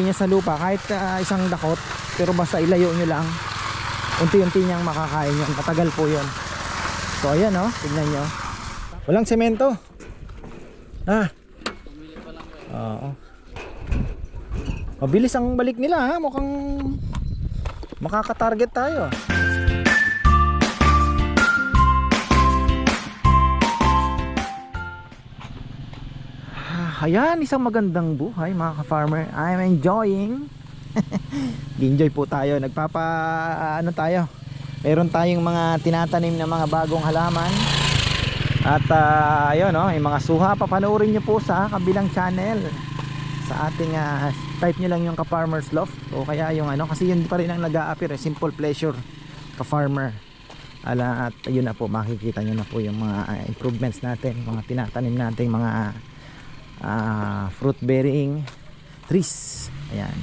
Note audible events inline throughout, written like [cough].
niya sa lupa kahit ah, isang dakot pero basta ilayo nyo lang. Unti-unti niyang makakain yun. Matagal po yun. So ayan oh. Tignan nyo walang semento. Ah. Oo. Mabilis ang balik nila ha. Mukhang makaka-target tayo Ayan, isang magandang buhay mga ka-farmer. I'm enjoying. [laughs] enjoy po tayo. Nagpapa ano tayo? Meron tayong mga tinatanim na mga bagong halaman. At ah, ayun no, yung mga suha papanoorin niyo po sa kabilang channel. Sa ating ah, type niyo lang yung ka-farmer's loft o kaya yung ano kasi yun pa rin ang nag-a-appear, eh, simple pleasure ka-farmer. Ala at ayun na po makikita niyo na po yung mga ah, improvements natin, mga tinatanim nating mga ah, fruit bearing trees. Ayan.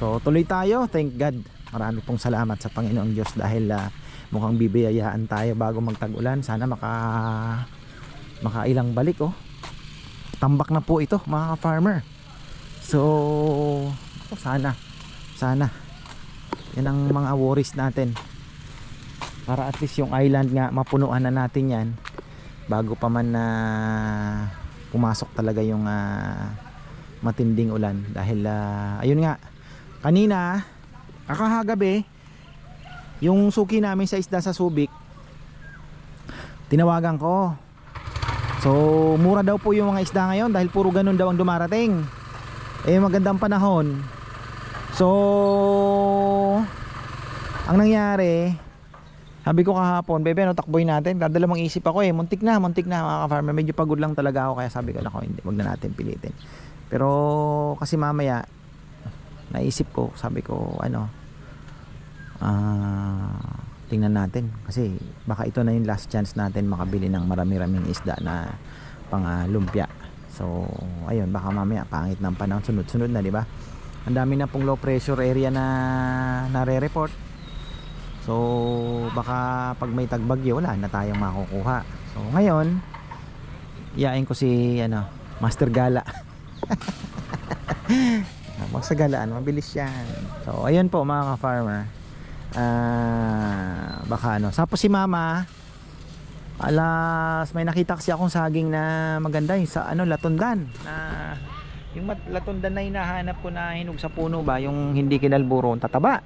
So tuloy tayo. Thank God. Marami pong salamat sa Panginoong Diyos dahil ah, mukhang bibiyayaan tayo bago magtag-ulan. Sana maka makailang balik oh. Tambak na po ito mga farmer so oh, sana sana. Yan ang mga worries natin. Para at least yung island nga mapunuan na natin yan bago pa man na pumasok talaga yung ah, matinding ulan dahil ah, ayun nga. Kanina kakahagabi yung suki namin sa isda sa Subic tinawagan ko. So mura daw po yung mga isda ngayon dahil puro ganun daw ang dumarating. Eh magandang panahon. So ang nangyari sabi ko kahapon, bebe, no, takboy natin. Dadala mong isip ako eh. Muntik na, muntik na mga ka-farmer. Medyo pagod lang talaga ako. Kaya sabi ko, ako, hindi, wag na natin pilitin. Pero kasi mamaya, naisip ko, sabi ko, ano, ah, tingnan natin. Kasi baka ito na yung last chance natin makabili ng marami-raming isda na pang lumpia. So, ayun, baka mamaya pangit ng panahon. Sunod-sunod na, di ba? Ang dami na pong low pressure area na nare-report. So baka pag may tagbagyo wala na tayong makukuha. So ngayon iyain ko si ano, Master Gala. [laughs] Master Galaan, mabilis yan. So ayun po mga ka-farmer. Ah, baka ano. Tapos si Mama alas may nakita kasi akong saging na maganda yung sa ano latundan na yung latundan na hinahanap ko na hinog sa puno ba yung hindi kinalburo tataba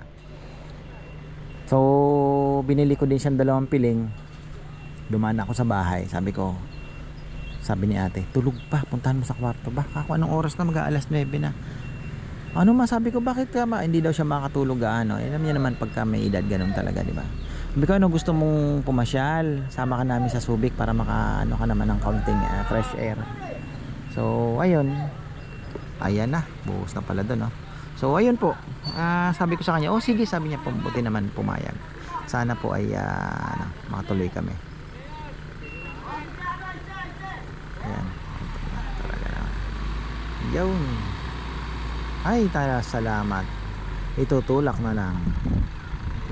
So, binili ko din siyang dalawang piling. Dumaan ako sa bahay. Sabi ko, sabi ni ate, tulog pa, puntahan mo sa kwarto. Baka ako anong oras na mag alas 9 na. Ano ma, sabi ko, bakit ka ma? Hindi daw siya makatulog gaano. Eh, alam niya naman pagka may edad, ganun talaga, di ba? Sabi ko, ano gusto mong pumasyal? Sama ka namin sa Subic para maka, ano ka naman ng counting ah, fresh air. So, ayun. Ayan na, buhos na pala doon, no? So ayun po, ah, sabi ko sa kanya, oh sige, sabi niya, pumbuti naman pumayag. Sana po ay ah, ano, makatuloy kami. Ayan. Talaga. Yun. Ay, tala, salamat. Itutulak na lang.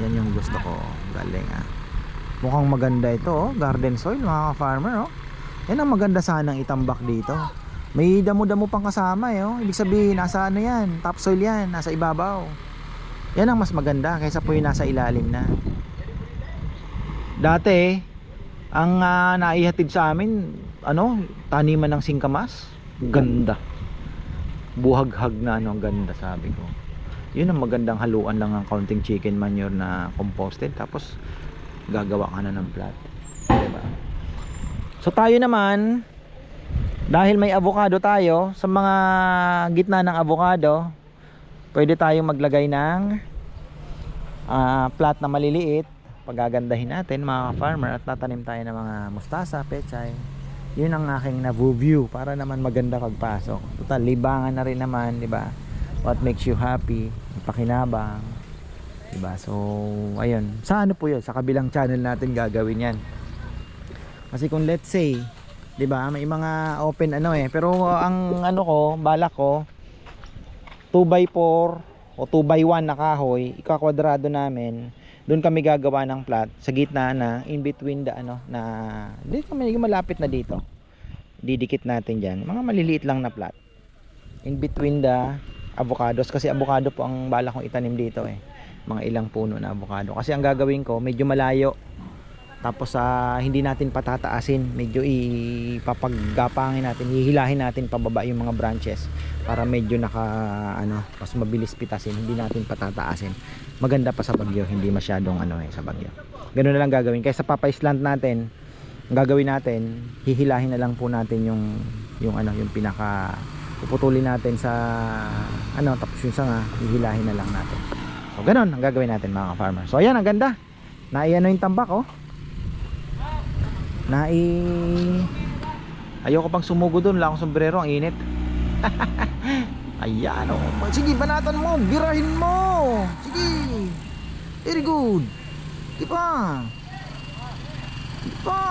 Yan yung gusto ko. Galing ah. Mukhang maganda ito, oh. garden soil, mga farmer. Oh. Yan ang maganda sanang itambak dito. May damo-damo pang kasama eh, oh. Ibig sabihin, nasa ano yan, topsoil yan, nasa ibabaw. Yan ang mas maganda kaysa po yung nasa ilalim na. Dati, ang ah, naihatid sa amin, ano, taniman ng singkamas. Ganda. Buhaghag na ano, ang ganda sabi ko. Yun ang magandang haluan lang ng counting chicken manure na composted. Tapos, gagawa ka na ng plat. Diba? So tayo naman, dahil may avocado tayo, sa mga gitna ng avocado, pwede tayong maglagay ng ah, plat na maliliit. Pagagandahin natin mga farmer at tatanim tayo ng mga mustasa, pechay. Yun ang aking na-view para naman maganda pagpasok. Total, libangan na rin naman, di ba? What makes you happy? Pakinabang. Di ba? So, ayun. Sa ano po yun? Sa kabilang channel natin gagawin yan. Kasi kung let's say, 'di ba? May mga open ano eh. Pero ang ano ko, balak ko 2x4 o 2x1 na kahoy, ikakwadrado namin. Doon kami gagawa ng plat sa gitna na in between the ano na dito kami malapit na dito. Didikit natin diyan. Mga maliliit lang na plat. In between the avocados kasi avocado po ang bala kong itanim dito eh. Mga ilang puno na avocado. Kasi ang gagawin ko, medyo malayo. Tapos ah, hindi natin patataasin, medyo ipapaggapangin natin, hihilahin natin pababa yung mga branches para medyo naka ano, mas mabilis pitasin, hindi natin patataasin. Maganda pa sa bagyo, hindi masyadong ano eh sa bagyo. Ganun na lang gagawin. Kaya sa papa-slant natin, ang gagawin natin, hihilahin na lang po natin yung yung ano, yung pinaka puputulin natin sa ano, tapos yung sanga, hihilahin na lang natin. So ganun ang gagawin natin mga farmer. So ayan, ang ganda. Naiano yung tambak oh. Nai Ayoko pang sumugo doon, wala akong sombrero, ang init. [laughs] Ayan oh. Sige, banatan mo, birahin mo. Sige. Very good. Di pa. Di pa.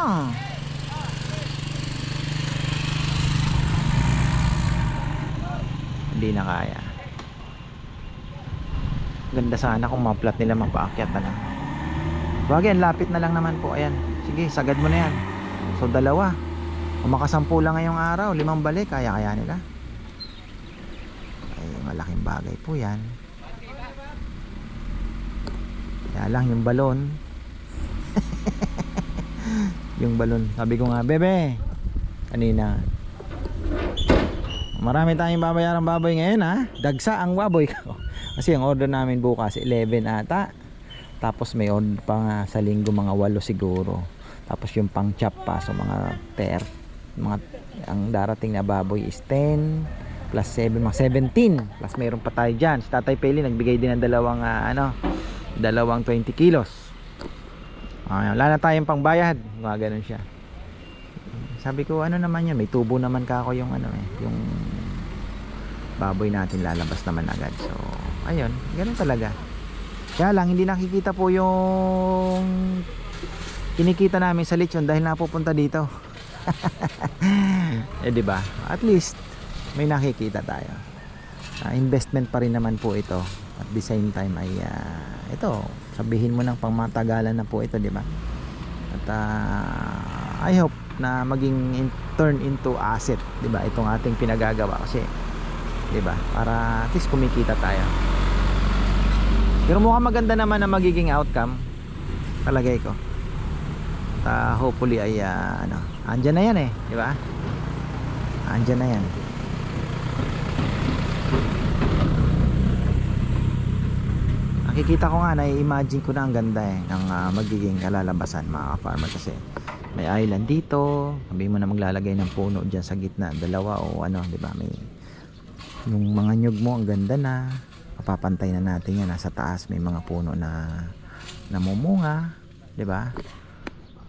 Hindi na kaya. Ganda sana kung maplat nila mapaakyat na lang. Bagay, lapit na lang naman po. Ayan. Sige, sagad mo na yan. So, dalawa. Kung makasampu lang ngayong araw, limang balik, kaya-kaya nila. Ay, malaking bagay po yan. Kaya lang, yung balon. [laughs] yung balon. Sabi ko nga, bebe, kanina. Marami tayong babayarang baboy ngayon ha. Dagsa ang baboy ko. [laughs] Kasi ang order namin bukas 11 ata. Tapos may order pa nga sa linggo mga 8 siguro. Tapos yung pang chop pa so mga ter mga ang darating na baboy is 10 plus 7 mga 17 plus mayroon pa tayo diyan. Si Tatay Peli nagbigay din ng dalawang ah, ano dalawang 20 kilos. Ah, wala na tayong pangbayad. Mga ganun siya. Sabi ko ano naman yan, may tubo naman ka ako yung ano eh, yung baboy natin lalabas naman agad. So, ayun, ganun talaga. Kaya lang hindi nakikita po yung kinikita namin sa lechon dahil napupunta dito. [laughs] eh di ba? At least may nakikita tayo. Ah, investment pa rin naman po ito. At the same time ay ah, ito, sabihin mo ng pangmatagalan na po ito, di ba? At ah, I hope na maging in, turn into asset, 'di ba? Itong ating pinagagawa kasi 'di ba? Para at least kumikita tayo. Pero mukhang maganda naman na magiging outcome. Palagay ko. Ah, hopefully ay ah, ano, andyan na 'yan eh, 'di ba? Andyan na 'yan. Nakikita ko nga, na-imagine ko na ang ganda eh ng ah, magiging kalalabasan mga farmer kasi may island dito sabi mo na maglalagay ng puno dyan sa gitna dalawa o ano di ba? May yung mga nyug mo ang ganda na. Mapapantay na natin yan. Nasa taas may mga puno na namumunga di ba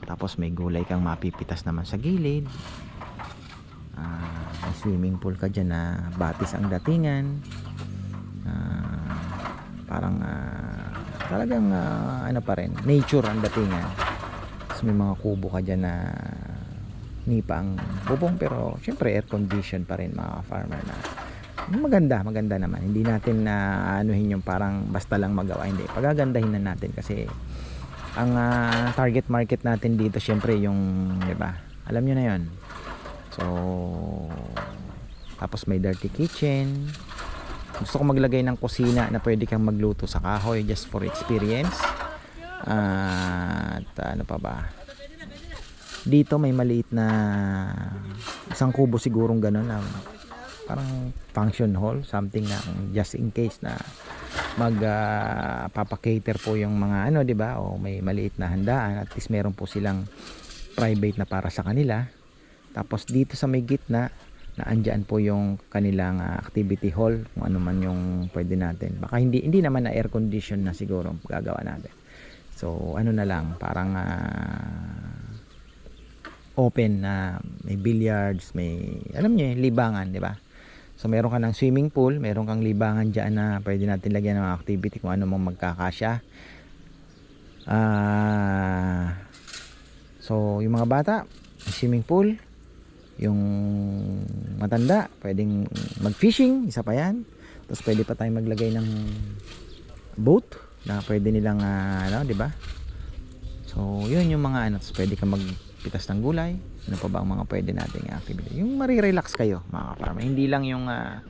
tapos may gulay kang mapipitas naman sa gilid. Ah, may swimming pool ka dyan na batis ang datingan. Ah, parang ah, talagang ah, ano pa rin nature ang datingan. Tapos may mga kubo ka dyan na nipa ang bubong pero syempre air condition pa rin mga farmer na. Maganda maganda naman. Hindi natin na anuhin yung parang basta lang magawa hindi. Pagagandahin na natin kasi ang ah, target market natin dito syempre yung di ba? Alam nyo na yon so tapos may dirty kitchen. Gusto ko maglagay ng kusina na pwede kang magluto sa kahoy just for experience. At ano pa ba? Dito may maliit na isang kubo sigurong ganun na parang function hall something na just in case na mag uh, po yung mga ano 'di ba? O may maliit na handaan at least meron po silang private na para sa kanila. Tapos dito sa may gitna na andyan po yung kanilang ah, activity hall kung ano man yung pwede natin. Baka hindi hindi naman na air condition na siguro ang gagawa natin. So ano na lang parang ah, open na may billiards may alam niyo libangan di ba so meron ka ng swimming pool meron kang libangan diyan na pwede natin lagyan ng activity kung ano mong magkakasya. Ah so yung mga bata swimming pool yung matanda pwedeng mag fishing isa pa yan. Tapos pwede pa tayong maglagay ng boat na pwede nilang ah, ano di ba? So yun yung mga ano tapos pwede ka magpitas ng gulay ano pa ba ang mga pwede nating activity yung marirelax kayo mga farmer hindi lang yung ah,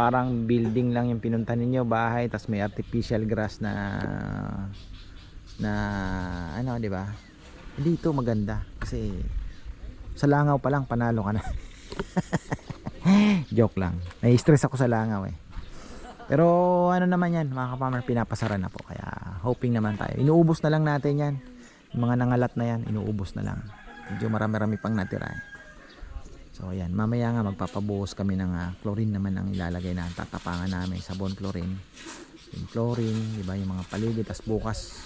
parang building lang yung pinunta ninyo bahay tapos may artificial grass na na ano di ba? Dito maganda kasi sa langaw pa lang panalo ka na. [laughs] Joke lang. Nai-stress ako sa langaw eh. Pero ano naman yan mga kapamer pinapasara na po. Kaya hoping naman tayo. Inuubos na lang natin yan. Yung mga nangalat na yan inuubos na lang medyo marami-rami pang natira eh. so ayan. Mamaya nga magpapabuhos kami ng ah, chlorine naman ang ilalagay na tatapangan namin sabon chlorine. Yung chlorine di ba yung mga paligid. Tas bukas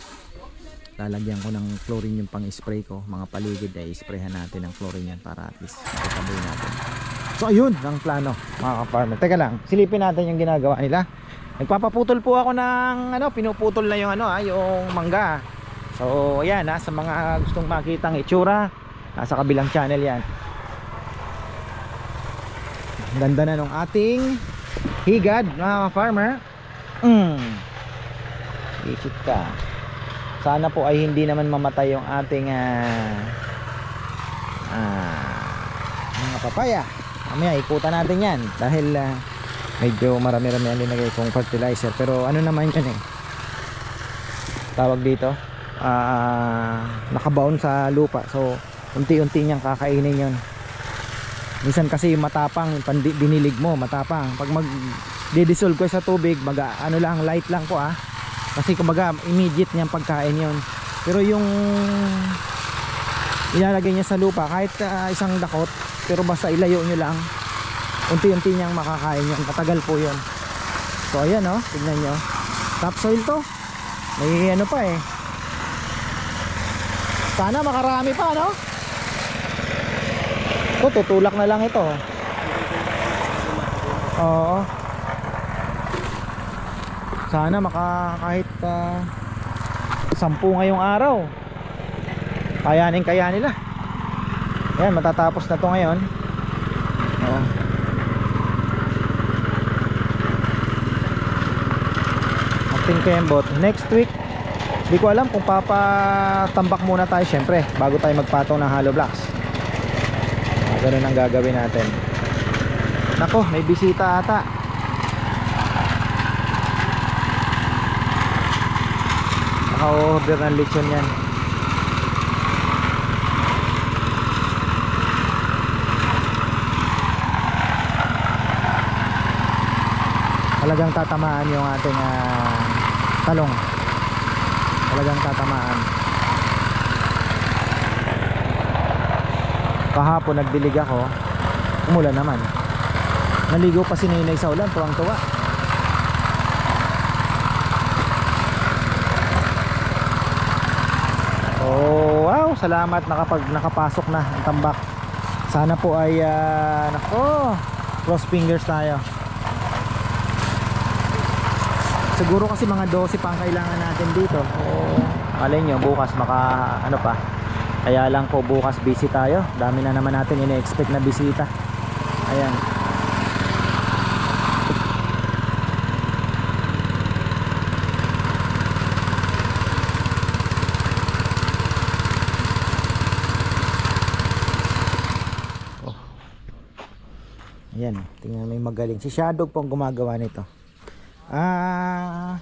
lalagyan ko ng chlorine yung pang spray ko. Mga paligid ay sprayhan natin ng chlorine yan para at least mataboy natin. So ayun ang plano mga ka-farmer. Teka lang silipin natin yung ginagawa nila. Nagpapaputol po ako ng ano pinuputol na yung ano ah, yung mangga. So ayan ha sa mga gustong makita ng itsura nasa kabilang channel yan. Ganda na nung ating higad mga ka-farmer. Mm. Isit ka. Sana po ay hindi naman mamatay yung ating ah, ah, mga papaya. Mamaya ikutan natin yan. Dahil ah, medyo marami-rami ang linagay kong fertilizer. Pero ano naman yan eh? Tawag dito? Ah, nakabaon sa lupa. So unti-unti niyang kakainin yon minsan kasi matapang pandi- binilig mo matapang. Pag mag didissolve ko sa tubig mag ano lang light lang po ah. Kasi kumbaga immediate niyang pagkain yon pero yung ilalagay niya sa lupa kahit ah, isang dakot pero basta ilayo nyo lang unti-unti niyang makakain yun. Matagal po yun. So ayan oh. Tignan nyo topsoil to. May ano pa eh. Sana makarami pa no ito tutulak na lang ito. Oo. Sana maka kahit ah, sampu ngayong araw. Kayanin kaya nila. Yan matatapos na to ngayon. Oo. ating kembot next week. Di ko alam kung papatambak muna tayo syempre bago tayo magpatong ng hollow blocks ganun ang gagawin natin. Nako may bisita ata. Naka-order ng lechon yan. Talagang tatamaan yung ating ah, talong. Talagang tatamaan kahapon nagdilig ako. Umulan naman. Naligo pa si Ninay sa ulan tuwang tuwa oh wow salamat. Nakapag nakapasok na ang tambak. Sana po ay ah, nako cross fingers tayo. Siguro kasi mga 12 pa ang kailangan natin dito. O alay nyo bukas maka ano pa kaya lang po bukas busy tayo dami na naman natin ine-expect na bisita ayan Oh. Ayan, tingnan yung magaling. Si Shadow po ang gumagawa nito. Ah,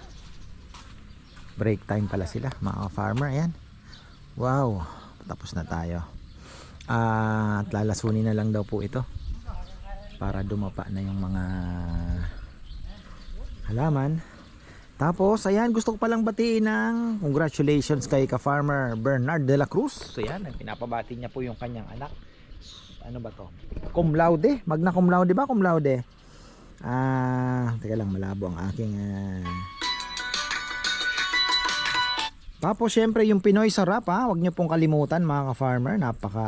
break time pala sila, mga farmer. Ayan. Wow, tapos na tayo. Ah, at lalasunin na lang daw po ito para dumapa na yung mga halaman. Tapos, ayan, gusto ko palang batiin ng congratulations kay ka-farmer Bernard de la Cruz. So, ayan, pinapabati niya po yung kanyang anak. Ano ba to? Cum laude? Magna cum laude ba? Cum laude? Ah, teka lang, malabo ang aking ah. Tapos syempre yung Pinoy sarap ha, wag niyo pong kalimutan mga ka-farmer, napaka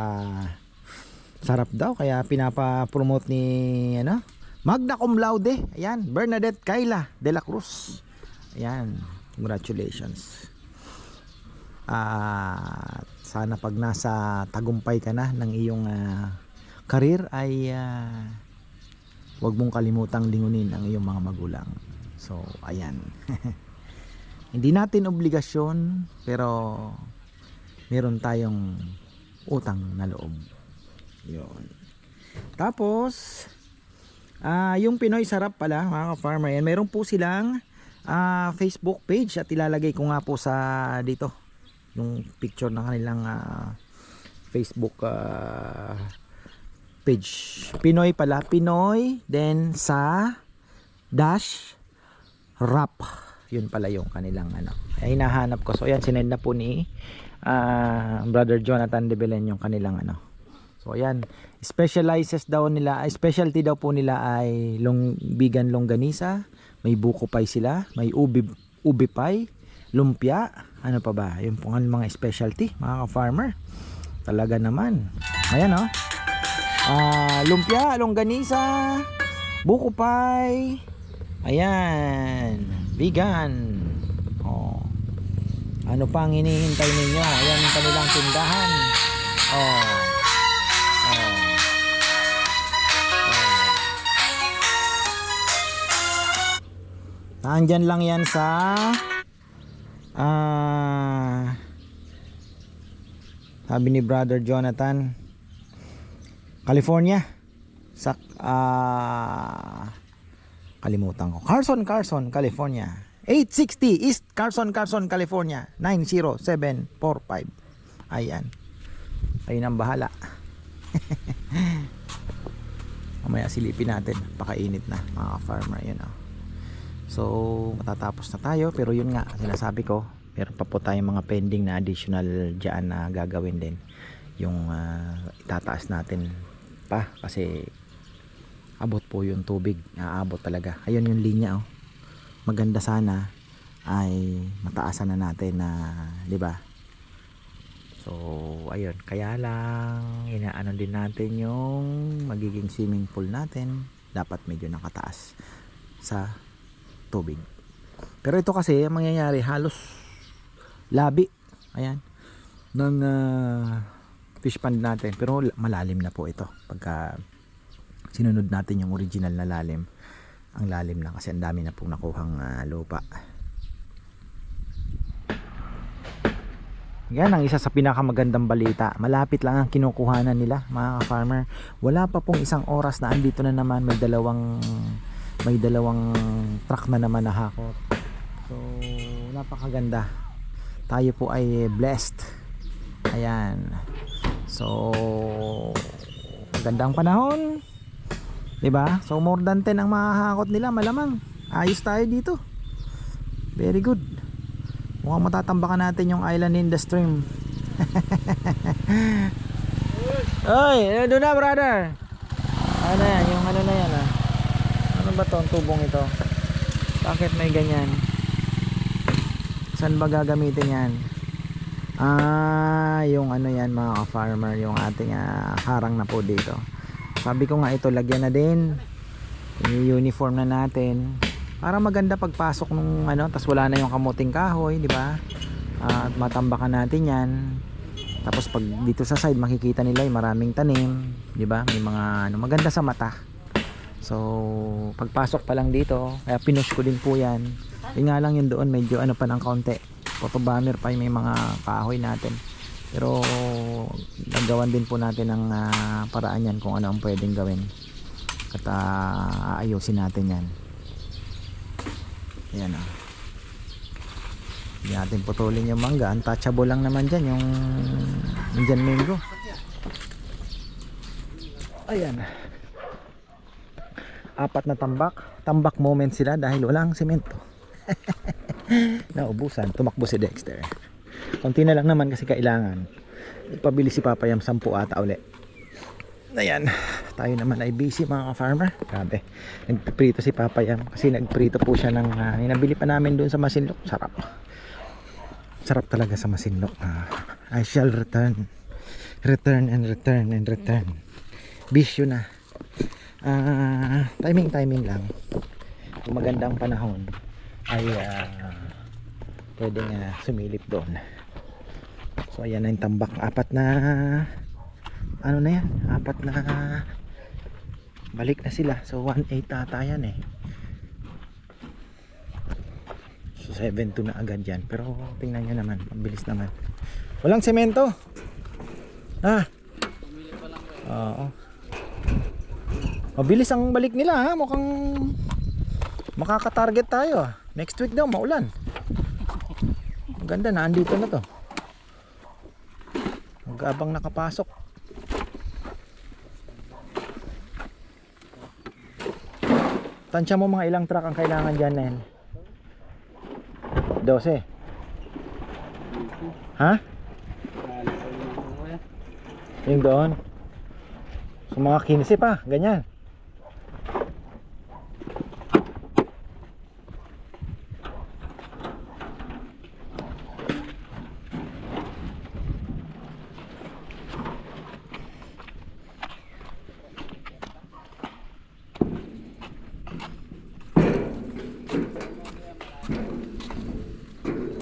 sarap daw kaya pinapa-promote ni ano, Magna cum laude. Ayan, Bernadette Kayla de la Cruz. Ayan, congratulations. Ah, sana pag nasa tagumpay ka na ng iyong ah, career ay ah, huwag mong kalimutang lingunin ang iyong mga magulang. So, ayan. [laughs] Hindi natin obligasyon, pero meron tayong utang na loob. Yun. Tapos, Ah, yung Pinoy Sarap pala, mga ka-farmer. Yan, meron po silang ah, Facebook page at ilalagay ko nga po sa dito yung picture ng kanilang ah, Facebook ah, page. Pinoy pala, Pinoy then sa dash rap. Yun pala yung kanilang ano. Ay hinahanap ko. So ayan sinend na po ni ah, brother Jonathan De Belen yung kanilang ano. So ayan, specializes daw nila, specialty daw po nila ay long vegan longganisa, may buko pie sila, may ubi ubi pie, lumpia, ano pa ba? Yung po ang mga specialty, mga ka-farmer. Talaga naman. Ayan oh. Ah, lumpia, longganisa, buko pie. Ayan, vegan. Oh. Ano pa ang hinihintay ninyo? Ayan yung kanilang tindahan. Oh. Oh. Lang yan sa ah sabi ni brother Jonathan California sa ah kalimutan ko. Carson Carson California. 860 East Carson Carson California. 90745 ayan. Ayun ang bahala. [laughs] Mamaya silipin natin. Pakainit na mga farmer yun oh. so matatapos na tayo. Pero yun nga sinasabi ko meron pa po tayong mga pending na additional dyan na gagawin din. Yung ah, itataas natin pa kasi abot po yung tubig aabot talaga ayun yung linya oh maganda sana ay mataasan na natin na 'di ba So, ayun. Kaya lang, inaano din natin yung magiging swimming pool natin. Dapat medyo nakataas sa tubig. Pero ito kasi, ang mangyayari, halos labi. Ayan. Ng ah, fish pond natin. Pero malalim na po ito. Pagka sinunod natin yung original na lalim. Ang lalim na kasi ang dami na pong nakuhang ah, lupa. Yan ang isa sa pinakamagandang balita. Malapit lang ang kinukuhanan nila, mga farmer. Wala pa pong isang oras na andito na naman may dalawang may dalawang truck na naman na hakot. So, napakaganda. Tayo po ay blessed. Ayan. So, gandang panahon. 'Di ba? So, more than 10 ang mahahakot nila, malamang. Ayos tayo dito. Very good. Mukhang matatambakan natin yung island in the stream. [laughs] Oy, doon na brother? Ano na yan? Yung ano na yan ah. Ano ba to? Ang tubong ito? Bakit may ganyan? Saan ba gagamitin yan? Ah, yung ano yan mga farmer yung ating ah, harang na po dito. Sabi ko nga ito, lagyan na din. Yung uniform na natin. Para maganda pagpasok nung ano tas wala na yung kamuting kahoy di ba? Ah, at matambakan natin yan. Tapos pag dito sa side makikita nila yung maraming tanim di ba? May mga ano maganda sa mata. So pagpasok pa lang dito kaya pinush ko din po yan. Yun nga lang yung doon medyo ano pa ng kaunti. Photo bomber pa yung may mga kahoy natin pero nagawan din po natin ng ah, paraan yan kung ano ang pwedeng gawin at ah, aayusin natin yan Ayan o. Hindi natin putulin yung mangga. Untouchable lang naman dyan yung Indian mango. Ayan. Apat na tambak. Tambak moment sila dahil walang semento. [laughs] Naubusan. Tumakbo si Dexter. Konti na lang naman kasi kailangan. Ipabili si Papa yung 10 ata uli. Ayan. Tayo naman ay busy mga ka-farmer. Grabe. Nagprito si Papa Yam kasi nagprito po siya ng uh, nabili pa namin doon sa Masinlok. Sarap. Sarap talaga sa Masinlok. Ah, I shall return. Return and return and return. Bisyo na. Ah, timing timing lang. Kung magandang panahon ay uh, pwedeng uh, sumilip doon. So ayan na yung tambak. Apat na ano na yan apat na balik na sila so 1.8 ata yan eh so 7.2 na agad yan pero tingnan nyo naman mabilis naman walang semento ah oo Mabilis ang balik nila ha. Mukhang makaka-target tayo. Next week daw maulan. Ang ganda na andito na to. Mag-abang nakapasok. Tansya mo mga ilang truck ang kailangan dyan, Nen? 12. Ha? Yung doon? So mga 15 pa, ganyan.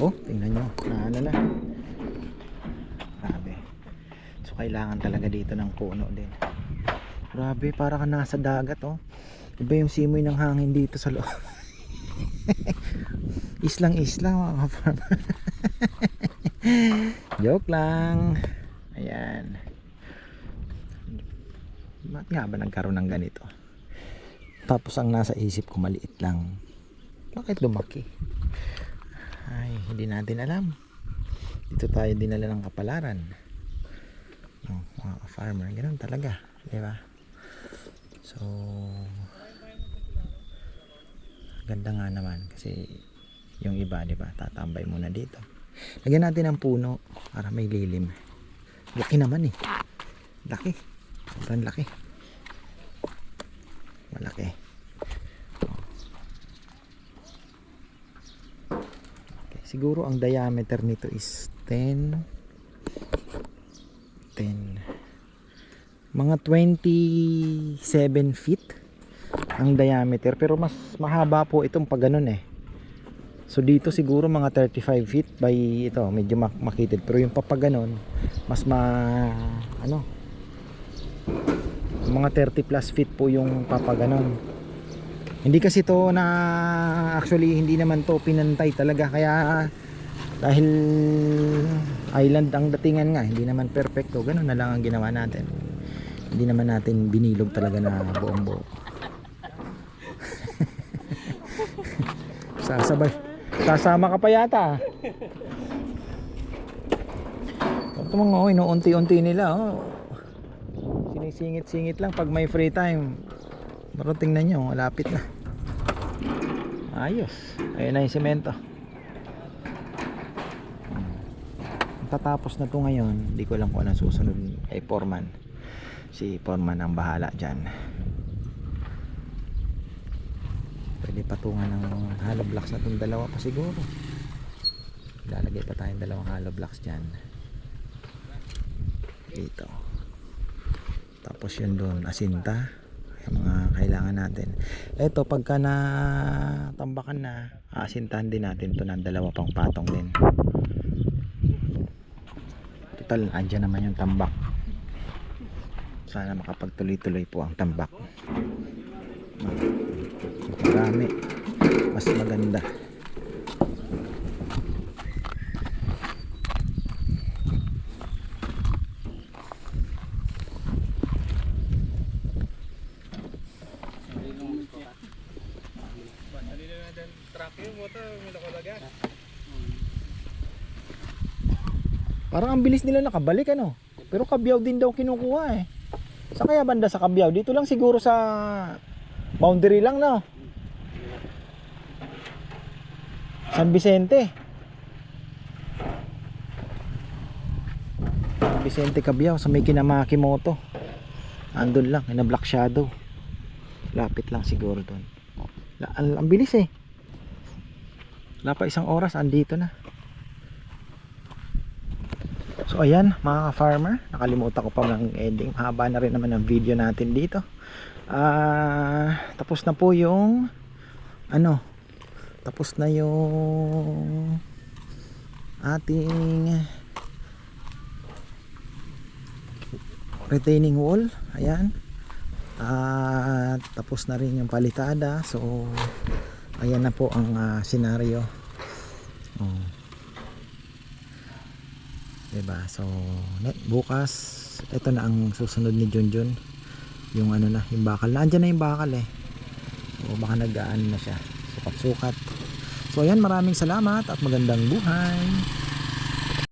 Oh, tingnan nyo. Na ano na. Grabe. So kailangan talaga dito ng puno din. Grabe, para ka nasa dagat oh. Iba yung simoy ng hangin dito sa loob. [laughs] islang isla mga ka-farmer. [laughs] Joke lang. Ayan. Ba't nga ba nagkaroon ng ganito? Tapos ang nasa isip ko maliit lang. Bakit lumaki? Ay, hindi natin alam. Dito tayo dinala ng kapalaran. No, mga farmer, ganun talaga, di ba? So ganda nga naman kasi yung iba, di ba, tatambay muna dito. Lagyan natin ng puno para may lilim. Laki naman eh. Laki. Sobrang laki. Malaki. Okay, siguro ang diameter nito is 10 10 mga 27 feet ang diameter pero mas mahaba po itong pag ganun eh. So dito siguro mga 35 feet by ito medyo mak- makitid. Pero yung papag ganun mas ma ano mga 30 plus feet po yung papag ganun. Hindi kasi to na actually hindi naman to pinantay talaga. Kaya dahil island ang datingan nga hindi naman perfecto. Ganun na lang ang ginawa natin hindi naman natin binilog talaga na buong buo. Sasabay. Sasama ka pa yata. Ito mga oh, inuunti-unti nila oh. sinisingit-singit lang pag may free time. Pero tingnan nyo malapit na. Ayos. Ayun na yung semento tatapos na to ngayon. Hindi ko lang kung anong susunod kay Foreman si Foreman ang bahala dyan. Pwede patungan ng hollow blocks na itong dalawa pa siguro. Lalagay pa tayong dalawang hollow blocks dyan. Dito. Tapos yun doon asinta. Yung mga kailangan natin. Eto pagka na tambakan na asintahan din natin to ng dalawa pang patong din. Total andyan naman yung tambak sana makapagtuloy-tuloy po ang tambak marami mas maganda Parang ang bilis nila nakabalik ano. Pero Kabyaw din daw kinukuha eh. Sa kaya banda sa Kabyaw? Dito lang siguro sa boundary lang no. San Vicente. San Vicente Kabyaw sa may Kinamaki Moto. Andun lang, ina Black Shadow. Lapit lang siguro doon. Ang, ang bilis eh. Wala isang oras, andito na. So ayan mga ka-farmer, nakalimutan ko pa ng ending. Haba na rin naman ang video natin dito. Ah, tapos na po yung ano? Tapos na yung ating retaining wall. Ayan. At tapos na rin yung palitada. So ayan na po ang ah, senaryo. Oh. Diba? So, net, bukas, ito na ang susunod ni Junjun. yung ano na yung bakal. Na andyan na yung bakal eh. O baka nag-ano na siya. Sukat sukat so ayan maraming salamat at magandang buhay